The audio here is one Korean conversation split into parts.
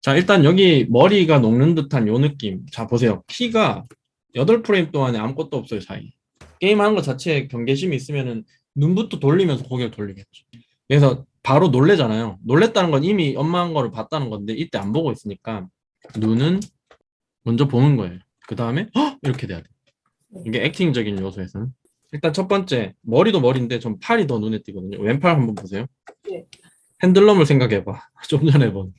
자, 일단 여기 머리가 녹는 듯한 요 느낌. 자, 보세요. 키가 8프레임 동안에 아무것도 없어요, 사이. 게임하는 것 자체에 경계심이 있으면은 눈부터 돌리면서 고개를 돌리겠죠. 그래서 바로 놀래잖아요. 놀랬다는 건 이미 엄마한 거를 봤다는 건데 이때 안 보고 있으니까 눈은 먼저 보는 거예요. 그 다음에 이렇게 돼야 돼. 이게 액팅적인 요소에서는. 일단 첫 번째 머리도 머리인데 전 팔이 더 눈에 띄거든요. 왼팔 한번 보세요. 네. 핸들럼을 생각해봐. 좀 전에 본.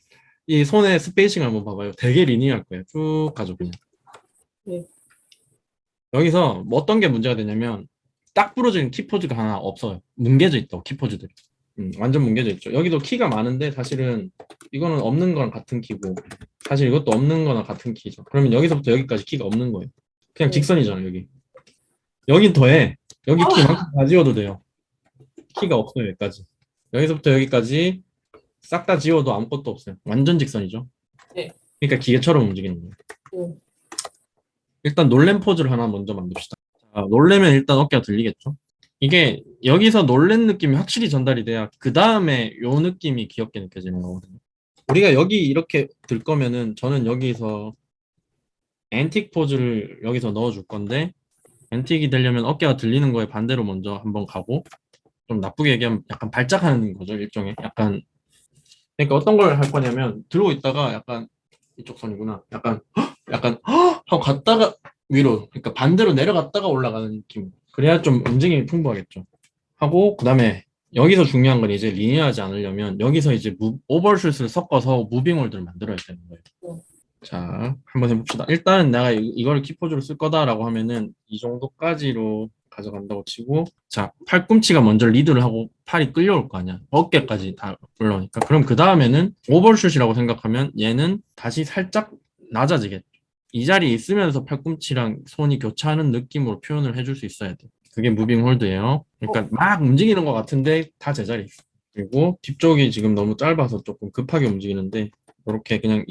이 손의 스페이싱 한번 봐봐요. 되게 리니어할 거예요. 쭉 가죠 그냥. 네. 여기서 뭐 어떤 게 문제가 되냐면 딱 부러지는 키포즈가 하나 없어요. 뭉개져 있다고 키포즈들이. 음, 완전 뭉개져 있죠. 여기도 키가 많은데 사실은 이거는 없는 거랑 같은 키고 사실 이것도 없는 거나 같은 키죠. 그러면 여기서부터 여기까지 키가 없는 거예요. 그냥 네. 직선이잖아 여기. 여긴 더해. 여기 키만큼 다 지워도 돼요. 키가 없어요 여기까지. 여기서부터 여기까지 싹 다 지워도 아무것도 없어요. 완전 직선이죠. 네. 그러니까 기계처럼 움직이는 거예요. 네. 일단 놀랜 포즈를 하나 먼저 만듭시다. 자, 놀래면 일단 어깨가 들리겠죠? 이게 여기서 놀랜 느낌이 확실히 전달이 돼야 그 다음에 요 느낌이 귀엽게 느껴지는 거거든요. 우리가 여기 이렇게 들 거면은 저는 여기서 앤틱 포즈를 여기서 넣어줄 건데 앤틱이 되려면 어깨가 들리는 거에 반대로 먼저 한번 가고 좀 나쁘게 얘기하면 약간 발작하는 거죠 일종의 약간 그러니까 어떤 걸 할 거냐면 들고 있다가 약간 이쪽 선이구나 약간 헉! 약간 헉! 하고 갔다가 위로 그러니까 반대로 내려갔다가 올라가는 느낌 그래야 좀 움직임이 풍부하겠죠 하고 그 다음에 여기서 중요한 건 이제 리니어하지 않으려면 여기서 이제 무, 오버슛을 섞어서 무빙홀드를 만들어야 되는 거예요 네. 자 한번 해봅시다 일단은 내가 이- 이거를 키포즈로 쓸 거다라고 하면은 이 정도까지로 가져간다고 치고 자 팔꿈치가 먼저 리드를 하고 팔이 끌려올 거 아니야. 어깨까지 다 올라오니까. 그럼 그 다음에는 오버슛이라고 생각하면 얘는 다시 살짝 낮아지겠죠. 이 자리에 있으면서 팔꿈치랑 손이 교차하는 느낌으로 표현을 해줄 수 있어야 돼. 그게 무빙 홀드예요. 그러니까 막 움직이는 것 같은데 다 제자리에 있어. 그리고 뒤쪽이 지금 너무 짧아서 조금 급하게 움직이는데 이렇게 그냥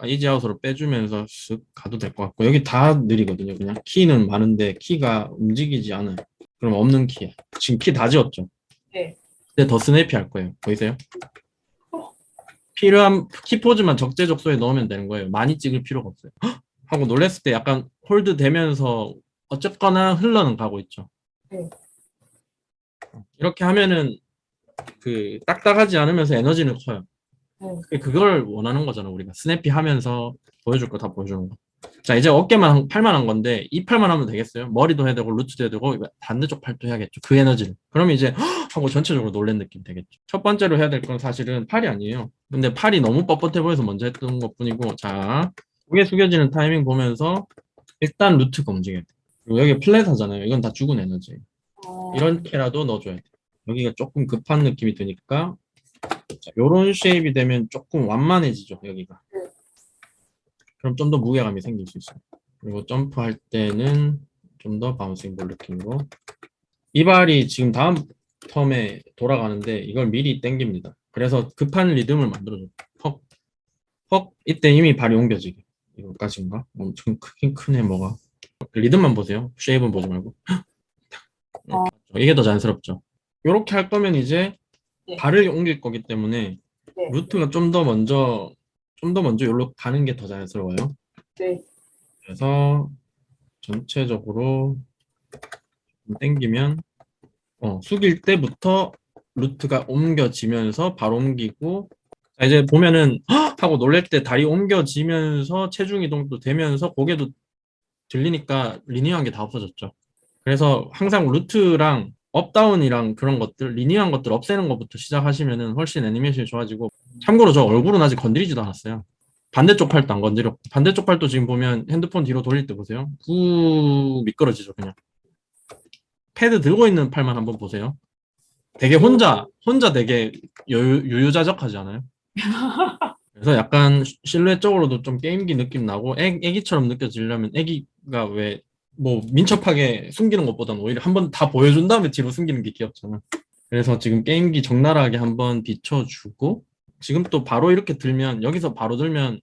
아, 이지아웃으로 빼주면서 쓱 가도 될 것 같고 여기 다 느리거든요 그냥 키는 많은데 키가 움직이지 않아요 그럼 없는 키야 지금 키 다 지웠죠 네. 근데 더 스냅피 할 거예요 보이세요? 필요한 키 포즈만 적재적소에 넣으면 되는 거예요 많이 찍을 필요가 없어요 헉! 하고 놀랬을 때 약간 홀드 되면서 어쨌거나 흘러는 가고 있죠 네. 이렇게 하면은 그 딱딱하지 않으면서 에너지는 커요 네. 그걸 원하는 거잖아 우리가 스냅피 하면서 보여줄 거 다 보여주는 거. 자 이제 어깨만 한- 팔만 한 건데 이 팔만 하면 되겠어요? 머리도 해야 되고 루트도 해야 되고 반대쪽 팔도 해야겠죠. 그 에너지를. 그러면 이제 헉! 하고 전체적으로 놀란 느낌 되겠죠. 첫 번째로 해야 될 건 사실은 팔이 아니에요. 근데 팔이 너무 뻣뻣해 보여서 먼저 했던 것 뿐이고 자 고개 숙여지는 타이밍 보면서 일단 루트가 움직여야 돼. 그리고 여기 플랫 하잖아요. 이건 다 죽은 에너지. 어, 이렇게라도 넣어줘야 돼. 여기가 조금 급한 느낌이 드니까 자, 요런 쉐입이 되면 조금 완만해지죠 여기가. 네. 그럼 좀 더 무게감이 생길 수 있어요. 그리고 점프할 때는 좀 더 바운싱 볼 느낌으로 이 발이 지금 다음 텀에 돌아가는데 이걸 미리 당깁니다. 그래서 급한 리듬을 만들어줘요. 헉, 헉 이때 이미 발이 옮겨지게 이거까지인가? 엄청 크긴 크네 뭐가. 리듬만 보세요. 쉐입은 보지 말고. 어. 이게 더 자연스럽죠. 이렇게 할 거면 이제 네. 발을 옮길 거기 때문에 네. 루트가 좀 더 먼저 좀 더 먼저 여기로 가는 게 더 자연스러워요. 네. 그래서 전체적으로 좀 당기면 어, 숙일 때부터 루트가 옮겨지면서 바로 옮기고 자, 이제 보면은 헉! 하고 놀랄 때 다리 옮겨지면서 체중 이동도 되면서 고개도 들리니까 리니어한 게 다 없어졌죠. 그래서 항상 루트랑 업다운이랑 그런 것들 리니어한 것들 없애는 것부터 시작하시면은 훨씬 애니메이션이 좋아지고 참고로 저 얼굴은 아직 건드리지도 않았어요. 반대쪽 팔도 안 건드렸고 반대쪽 팔도 지금 보면 핸드폰 뒤로 돌릴 때 보세요. 후 미끄러지죠 그냥. 패드 들고 있는 팔만 한번 보세요. 되게 혼자 혼자 되게 여유, 유유자적하지 않아요? 그래서 약간 실루엣적으로도 좀 게임기 느낌 나고 애, 애기처럼 느껴지려면 애기가 왜 뭐 민첩하게 숨기는 것보다는 오히려 한 번 다 보여준 다음에 뒤로 숨기는 게 귀엽잖아. 그래서 지금 게임기 적나라하게 한번 비춰주고 지금 또 바로 이렇게 들면 여기서 바로 들면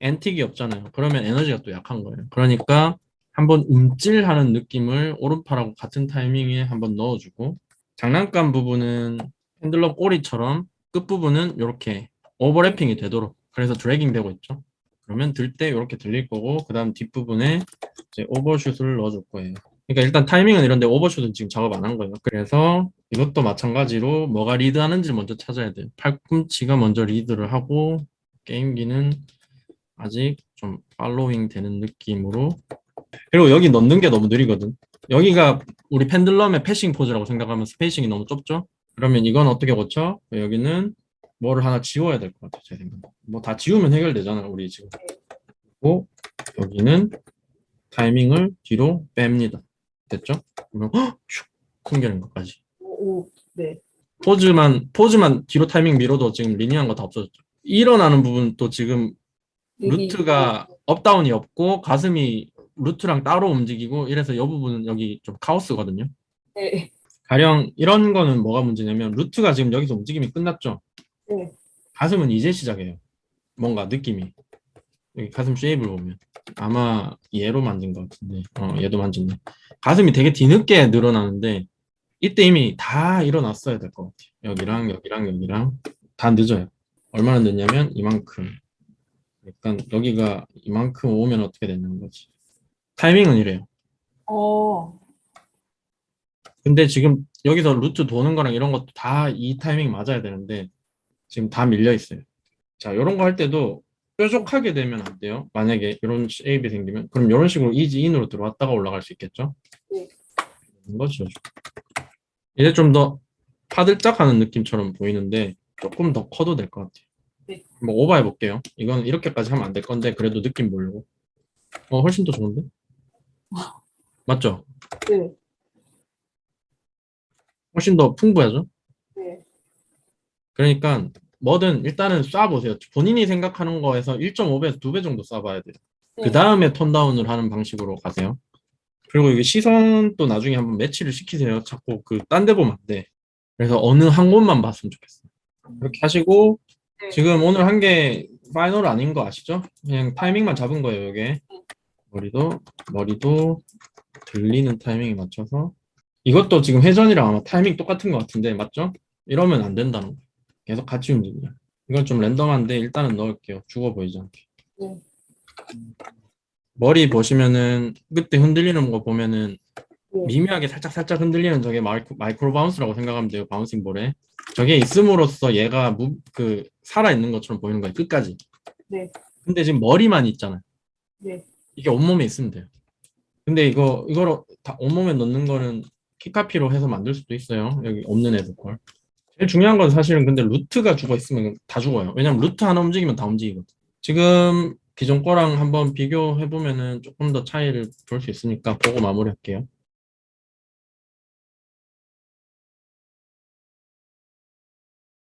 앤틱이 없잖아요. 그러면 에너지가 또 약한 거예요. 그러니까 한번 움찔하는 느낌을 오른팔하고 같은 타이밍에 한번 넣어주고 장난감 부분은 핸들러 꼬리처럼 끝부분은 이렇게 오버래핑이 되도록 그래서 드래깅 되고 있죠. 그러면 들 때 이렇게 들릴 거고 그 다음 뒷부분에 이제 오버슛을 넣어줄 거예요. 그러니까 일단 타이밍은 이런데 오버슛은 지금 작업 안 한 거예요. 그래서 이것도 마찬가지로 뭐가 리드하는지 먼저 찾아야 돼요. 팔꿈치가 먼저 리드를 하고 게임기는 아직 좀 팔로잉 되는 느낌으로 그리고 여기 넣는 게 너무 느리거든. 여기가 우리 펜들럼의 패싱 포즈라고 생각하면 스페이싱이 너무 좁죠? 그러면 이건 어떻게 고쳐? 여기는 뭐를 하나 지워야 될 것 같아요. 제 생각에. 뭐다 지우면 해결되잖아, 우리 지금. 그리고 여기는 타이밍을 뒤로 뺍니다. 됐죠? 그러면 헉! 슉! 숨기는 것까지. 오, 오, 네. 포즈만 포즈만 뒤로 타이밍 밀어도 지금 리니어한 거 다 없어졌죠. 일어나는 부분도 지금 루트가 업다운이 없고 가슴이 루트랑 따로 움직이고 이래서 이 부분은 여기 좀 카오스거든요. 네. 가령 이런 거는 뭐가 문제냐면 루트가 지금 여기서 움직임이 끝났죠. 네. 가슴은 이제 시작해요. 뭔가 느낌이 여기 가슴 쉐입을 보면 아마 얘로 만든 것 같은데 어 얘도 만졌네. 가슴이 되게 뒤늦게 늘어나는데 이때 이미 다 일어났어야 될 것 같아요. 여기랑 여기랑 여기랑 다 늦어요. 얼마나 늦냐면 이만큼. 약간 여기가 이만큼 오면 어떻게 되는 거지? 타이밍은 이래요. 어, 근데 지금 여기서 루트 도는 거랑 이런 것도 다 이 타이밍 맞아야 되는데 지금 다 밀려 있어요. 자, 이런 거 할 때도 뾰족하게 되면 안 돼요. 만약에 이런 쉐입이 생기면 그럼 이런 식으로 이지 인으로 들어왔다가 올라갈 수 있겠죠? 네. 이런 거죠. 이제 좀 더 파들짝하는 느낌처럼 보이는데 조금 더 커도 될 것 같아요. 네. 뭐 오버해 볼게요. 이건 이렇게까지 하면 안 될 건데 그래도 느낌 보려고. 어 훨씬 더 좋은데? 맞죠? 네. 훨씬 더 풍부하죠? 네. 그러니까 뭐든 일단은 쏴보세요. 본인이 생각하는 거에서 1.5배에서 2배 정도 쏴봐야 돼요. 네. 그 다음에 톤다운을 하는 방식으로 가세요. 그리고 이게 시선도 나중에 한번 매치를 시키세요. 자꾸 그 딴 데 보면 안 돼. 그래서 어느 한 곳만 봤으면 좋겠어요. 그렇게 하시고 네. 지금 오늘 한 게 파이널 아닌 거 아시죠? 그냥 타이밍만 잡은 거예요, 이게. 머리도 머리도 들리는 타이밍에 맞춰서 이것도 지금 회전이랑 아마 타이밍 똑같은 것 같은데 맞죠? 이러면 안 된다는 거예요. 계속 같이 움직여요. 이건 좀 랜덤한데 일단은 넣을게요. 죽어 보이지 않게. 네. 머리 보시면은 그때 흔들리는 거 보면은 네. 미묘하게 살짝 살짝 흔들리는 저게 마이크로, 마이크로 바운스라고 생각하면 돼요. 바운싱 볼에. 저게 있음으로써 얘가 무, 그 살아 있는 것처럼 보이는 거예요. 끝까지. 네. 근데 지금 머리만 있잖아요. 네. 이게 온몸에 있으면 돼요. 근데 이거 이거로 다 온몸에 넣는 거는 키카피로 해서 만들 수도 있어요. 여기 없는 애들 걸. 제일 중요한 건 사실은 근데 루트가 죽어 있으면 다 죽어요. 왜냐면 루트 하나 움직이면 다 움직이거든. 지금 기존 거랑 한번 비교해 보면은 조금 더 차이를 볼 수 있으니까 보고 마무리할게요.